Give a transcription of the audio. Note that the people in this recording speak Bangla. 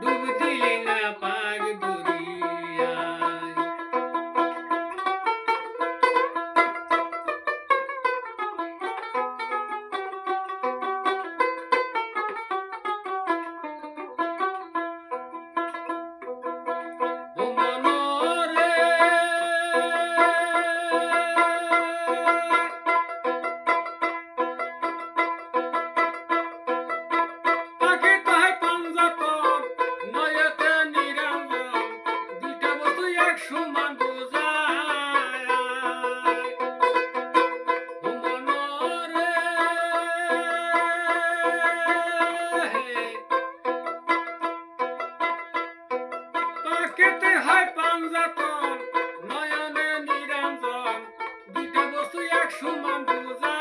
ডুব পাখিতে হয় পাঞ্জাতন নয়নে নিরঞ্জন দুইটা বস্তু এক সমান বোঝায়